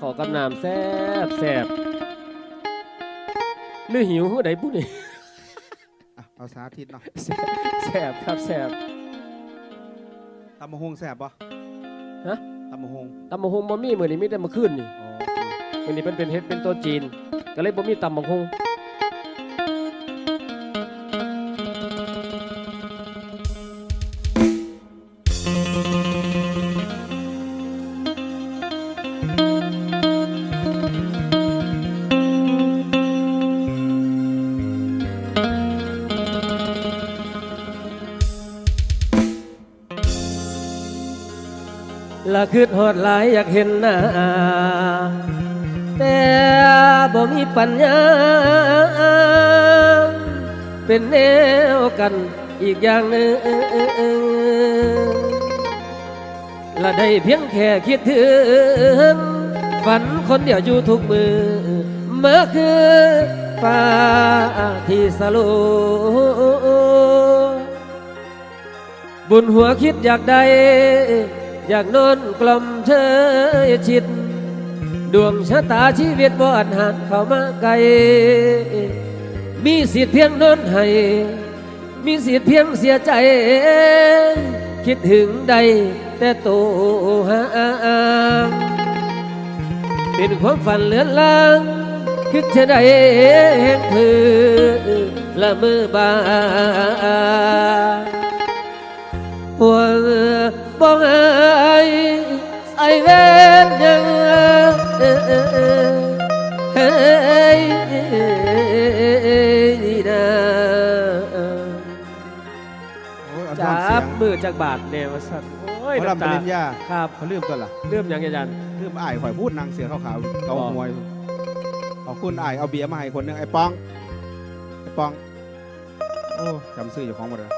ขอกำนำแซบแซบหรือหิวหือใดปุ้นี่ อะเอาสาธิตเนาะแซบแซบครับแซบตำมะฮงแสบปะฮะ ตำมะฮงตำบักฮงบ่มีมื้อนี้มีแต่มื้อคืนนี่อ๋อมื้อนี้เป็นเป็นเฮ็ดเป็นโตัวจีน ก็เลยบ่มีตำบักฮง คืดฮอดหลายอยากเห็นหน้า แต่บ่มีปัญญา เป็นแนวกันอีกอย่างหนึ่งละได้เพียงแค่คิดถึงฝันคนเดียวอยู่ทุกมือ เมื่อคือฟ้าที่สลัวบุญหัวคิดอยากได้ อยากนอนกล่อมเชยชิด ดวงชะตาชีวิตบ่อันหันเข้ามาไกล มีสิทธิ์เพียงนอนให้ มีสิทธิ์เพียงเสียใจ คิดถึงใดแต่โตวหาเป็นความฝันเลือนลางคิดจะได้เห็นพือละมือบาปวบ้องวันะโอ้ยเอา จับมือจากบาทเนวสัตโอ้ยเขาลำปริญญาครับเขาลืมตัวละเริ่มยังไงอาจารย์ลืมอ้ายข่อยพูดนางเสือขาวๆเกาหวยขอบคุณอ้ายเอาเบียร์มาให้คนนึงไอ้ปองไอ้ปองโอ้จำชื่ออยู่ของหมดเลย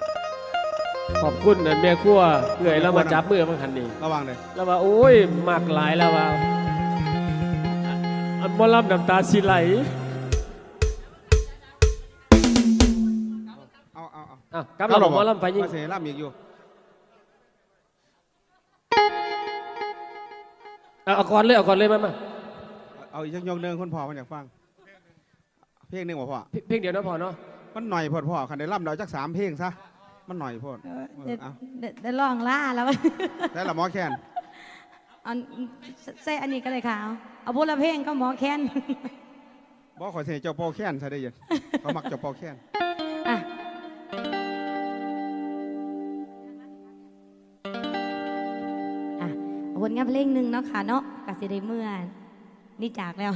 ขอบคุณนั่นแม่ครัวเอื่อยแล้วมาจับมือมังคันนี้ระวังเลยแล้วว่าโอ้ยมากหลายแล้วว่าอันบ่ลำน้ำตาสิไหลเอาเอาเอาอะกลับเราบอกหมอลำไฟยิงมาเสียล่ำอีกอยู่เอาเอาก่อนเลยเอาก่อนเลยมามาเอาอีกจักยกหนึ่งคนพ่อมันอยากฟัง เพลงหนึ่งบ่พ่อเพลงเดียวนะพอเนาะมันหน่อยพอดพ่อคันได้ล่ำเดาจักสามเพลงซะ มันหน่อยพอดเออเดี๋ยวเอาเดี๋ยวเดี๋ยวลองล่าแล้วได้ละหมอแคนอันใส่อันนี้ก็เลยค่ะเอาเอาบุละเพลงก็หมอแคนบอกขอเสียเจ้าปอแคนใช่ได้ยินเขามักเจ้าปอแคน อะอะเอาผลงานเพลงหนึ่งเนาะค่ะเนาะกสิได้เมื่อนี่จากแล้ว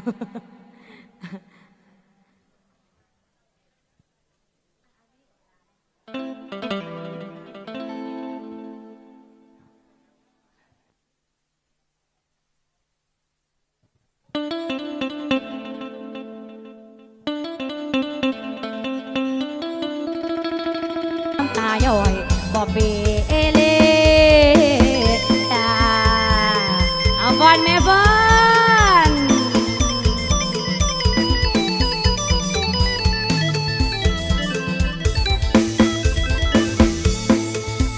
บเอเลตาเอาบอลแม่บอล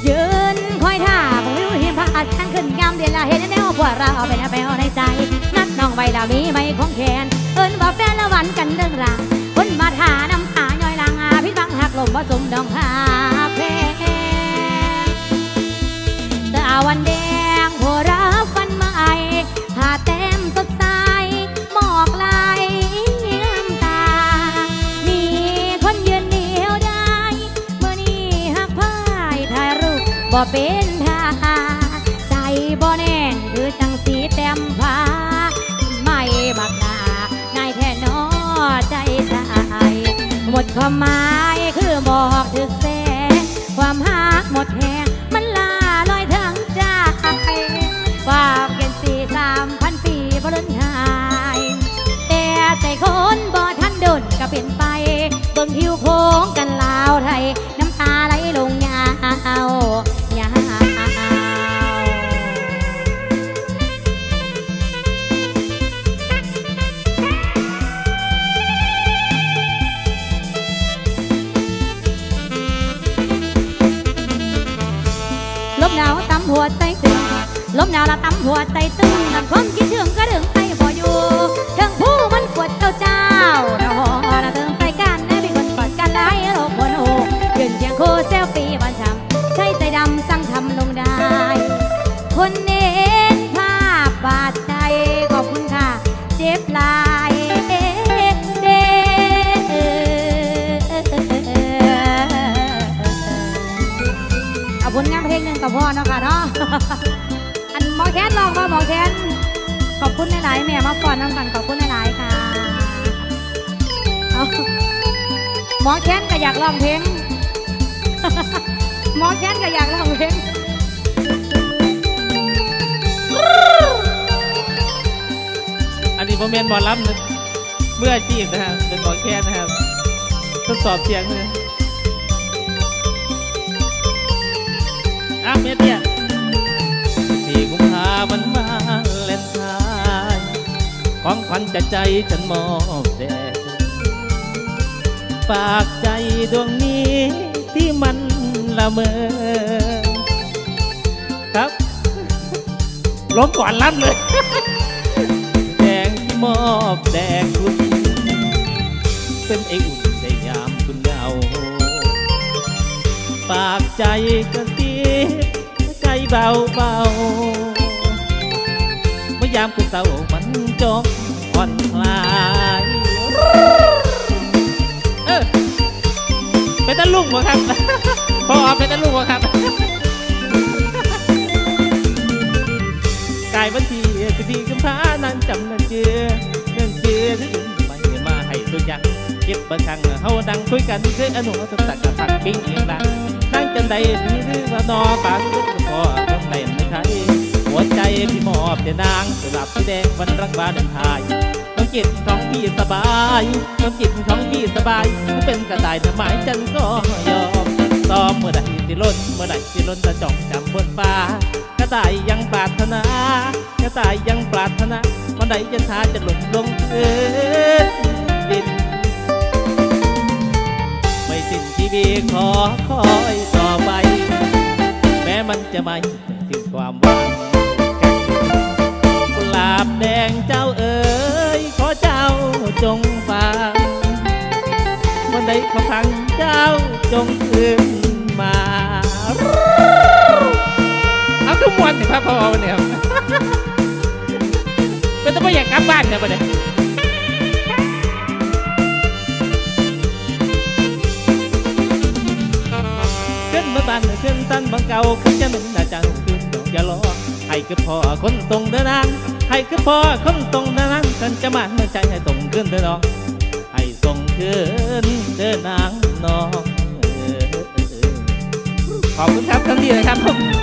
ยืนคอยท่าคงวิวเห็นพระอาจารย์ขึ้นงามเดียวละเห็นแนวพวกเราเป็นแปลในใจนัดน้องใบดาวนี้ไม่ของแขนเอิ้นว่าแฟนละวันกันเรื่องรางคนมาทาน้ำตาย่อยลางอาพิษบังหักลมผสมดองหา วันแดงหัวรับวันใหม่หาแต้มสดใสหมอกไหลน้ำตา มีคนยืนเดียวได้เมื่อนี้หักพายถ่ายรูปบ่เป็นท่าใจบ่แน่นคือจังสีเต็มผ้าไม่บักหนานายแท่นอใจชายหมดความหมาย หัวใจตึงลมหนาวละตั้มหัวใจตึงนั่นความคิดถึงก็ถึงใจบ่อยู่ถึงผู้มันปวดเจ้าเจ้าเราหอระเทิง หมอแค้นก็อยากร้องเพลง หมอแค้นก็อยากร้องเพลงอันนี้โมเมนต์บอลลัมนะเมื่ออาชีพนะครับเป็นหมอแค่นนะครับทดสอบเสียงเลยอะเมียเตี้ยสี่กุมภาพันธ์มาเล่นทายของขวัญจากใจฉันมอบแด่ากใจดวงนี้ที่มันละเมอ ครับ ล้มก่อนลั่นเลย แดงที่มอบแด่คุณเป็นไออุ่นในยามคุณเหงาปากใจกระติบใจเบาเบาเมื่อยามคุณเศร้ามันจอก ตะลุงวะครับพ่อเป็นตะลุงวะครับกายวันที่สิบสี่กุมภานั้นจำนันเจือเนื่องเจือที่ไม่มาให้สุดยังเก็บบางครั้งเฮาดังคุยกันคืออนุสตักกะผักปิ้งเอียงดังนั่งจันใดดีหรือว่านอปากลุกพอต้องได้ไม่ใครหัวใจพี่มอบแต่นางสลับสีแดงวันรักบานไทย จิตของพี่สบายน้องจิตของพี่สบายเป็นกระต่ายทำไมายฉันก็ยอมซ้อมเมื่อใดสิล้นเมื่อใดสิล้นจะจองจำบนฟ้ากระต่ายยังปรารถนากระต่ายยังปรารถนาวันใดจะช้าจะหล่นลงพื้นดินไม่สิ้นชีวิตขอคอยต่อไป แม้มันจะไม่สิ้นความหวังกุหลาบแดงเจ้าเอ๋ยขอาจงฟังวันใดขอพังเจ้าจงคืนมาเอาทุกมวนถึงพระพอเนี่ยครับเป็นต้องไปอยากกลับบ้านเนี่ยประเดี๋ยวขึ้นมาบ้านขึ้นสั้นบางเก่าขึ้นจะหนึ่งน่าจังขึ้นดอกย่ารอให้คือพ่อคนตรงเดินนาง ให้คือพ่อคนตรงนั้นนางกันจะมาเมื่อใจให้ตรงขึ้นเธอน้องให้ส่งขึ้นเธอนางน้องขอบคุณครับทั้งดีเลยครับ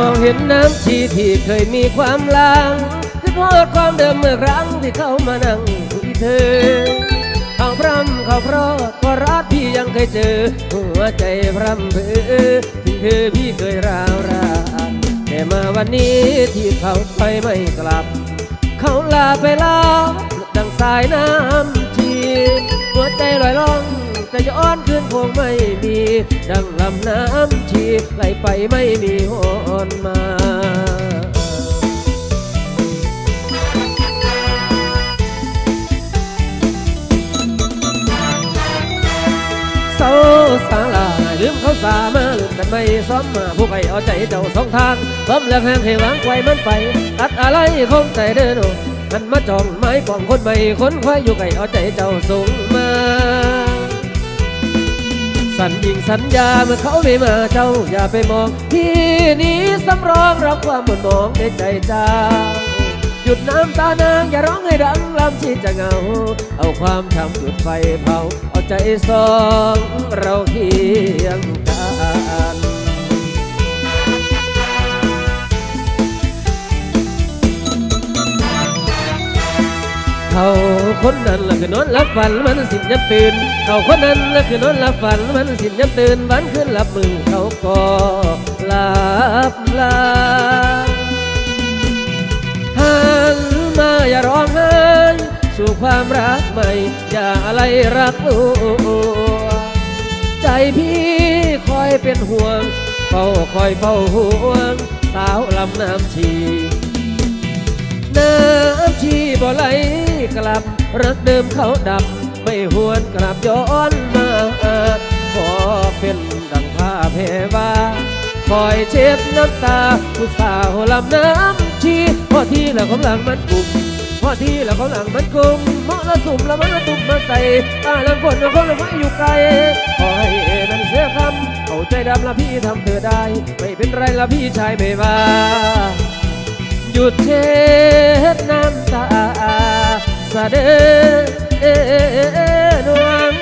มองเห็นน้ำชีที่เคยมีความลังคือโทษความเดิมเมื่อครั้งที่เข้ามานั่งคุยเธอเขาพร่ำเขาเพราะเพราะรักพี่ยังเคยเจอ หัวใจพร่ำเพอถึงเธอพี่เคยราวรานแต่มาวันนี้ที่เขาไปไม่กลับ เขาลาไปแล้วดังสายน้ำชีหัวใจลอยล่อง จะย้อนคืนคงไม่มี ดังลำน้ำชีไหลไปไม่มีหอนมาเศร้าสาลาลืมเขาสามาลืมกันไม่ซ้อมมาผู้ใครเอาใจเจ้าสองทางซ้อมแล้วแหงให้วางไว้มันไปตัดอะไรคงใจเดินโอหันมาจองไม้ปองคนใหม่คนควายอยู่ไก่เอาใจเจ้าส่งมา สัญญิงสัญญาเมื่อเขาไม่มาเจ้าอย่าไปมอง ที่นี้สำรองรับความหม่นหมองในใจเจ้า หยุดน้ำตานางอย่าร้องให้ดังลำชีจะเหงา เอาความช้ำจุดไฟเผา เอาใจสองเราเคียง เขาคนนั้นละคือนอนหลับฝันมันสินยับตื่น เขาคนนั้นละคือนอนหลับฝันมันสินยับตื่นวันขึ้นหลับมือเขาก็หลับลาหันมาอย่าร้องไห้สู่ความรักใหม่ อย่าอะไรรักลัวใจพี่คอยเป็นห่วงเฝ้าคอยเฝ้าห่วง สาวลำน้ำชี น้ำชีบ่ไหลกลับรักเดิมเขาดับ ไม่หวนกลับย้อนมาขอเป็นดังผ้าเพวาคอยเช็ดน้ำตาผู้สาวลำน้ำชีพอที่แล้วกำลังมันกลุ่มพอที่แล้วกำลังมันกลุ่มเมาะละสุ่มล้วมันละตุ่มมาใส่ตาลังฝนแล้วคนละไม้อยู่ไกลขอให้เอนั้นเสียคำเอาใจดำละพี่ทำเธอได้ ไม่เป็นไรละพี่ชายไม่ว่า หยุดเทศน้ำตาสะเดดวง